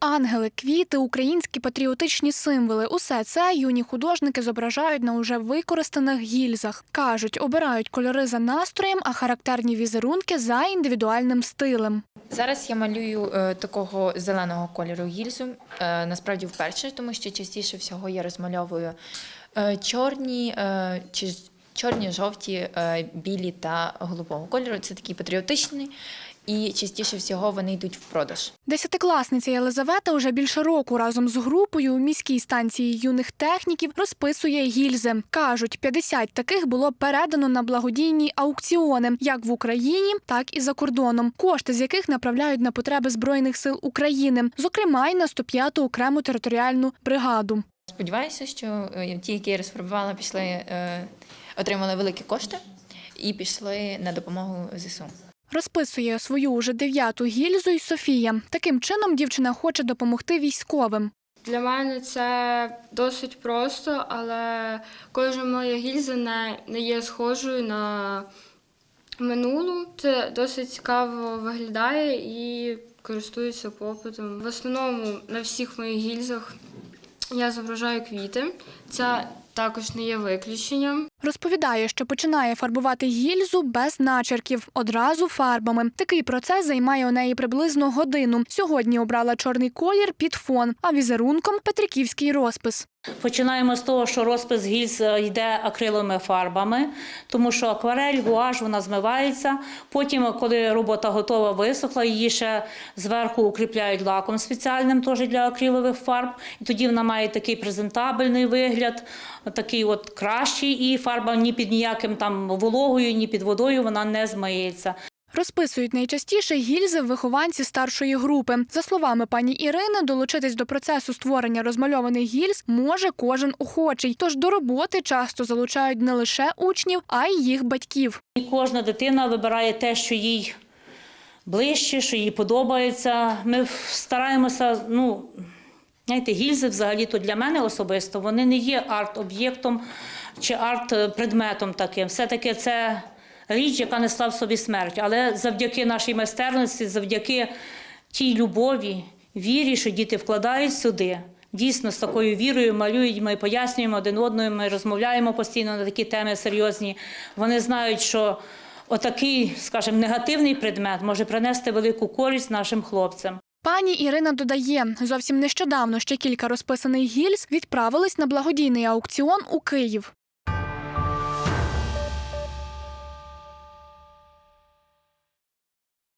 Ангели, квіти, українські патріотичні символи усе це юні художники зображають на уже використаних гільзах. кажуть, обирають кольори за настроєм, а характерні візерунки за індивідуальним стилем. Зараз я малюю е, такого зеленого кольору гільзу. Е, насправді вперше, тому що частіше всього я розмальовую е, чорні чи чорні, жовті, білі та голубого кольору. Це такий патріотичний, і частіше всього вони йдуть в продаж. Десятикласниця Єлизавета уже більше року разом з групою у міській станції юних техніків розписує гільзи. кажуть, 50 таких було передано на благодійні аукціони, як в Україні, так і за кордоном. Кошти з яких направляють на потреби збройних сил України, зокрема й на 105-ту окрему територіальну бригаду. Сподіваюся, що е, ті, які я розфарбувала, пішли, е, отримали великі кошти і пішли на допомогу ЗСУ. Розписує свою уже дев'яту гільзу й Софія. Таким чином дівчина хоче допомогти військовим. Для мене це досить просто, але кожна моя гільза не, не є схожою на минулу. Це досить цікаво виглядає і користується попитом. В основному на всіх моїх гільзах я зображаю квіти. Це також не є виключенням. Розповідає, що починає фарбувати гільзу без начерків, одразу фарбами. Такий процес займає у неї приблизно годину. Сьогодні обрала чорний колір під фон, а візерунком петриківський розпис. Починаємо з того, що розпис гільз е, йде акриловими фарбами, тому що акварель, гуаш, вона змивається. Потім, коли робота готова, висохла, її ще зверху укріпляють лаком спеціальним теж для акрилових фарб. І тоді вона має такий презентабельний вигляд, такий от кращий, і фарба ні під ніяким там вологою, ні під водою вона не змиється. Розписують найчастіше гільзи вихованці старшої групи. За словами пані Ірини, долучитись до процесу створення розмальованих гільз може кожен охочий. Тож до роботи часто залучають не лише учнів, а й їх батьків. І кожна дитина вибирає те, що їй ближче, що їй подобається. Ми стараємося, ну. Знаєте, гільзи взагалі то для мене особисто вони не є арт-об'єктом чи арт-предметом таким. Все-таки це річ, яка несла в собі смерть. Але завдяки нашій майстерності, завдяки тій любові, вірі, що діти вкладають сюди. Дійсно, з такою вірою малюють, ми пояснюємо один одному, ми розмовляємо постійно на такі теми серйозні. Вони знають, що отакий, скажімо, негативний предмет може принести велику користь нашим хлопцям. Пані Ірина додає, зовсім нещодавно ще кілька розписаних гільз відправились на благодійний аукціон у Київ.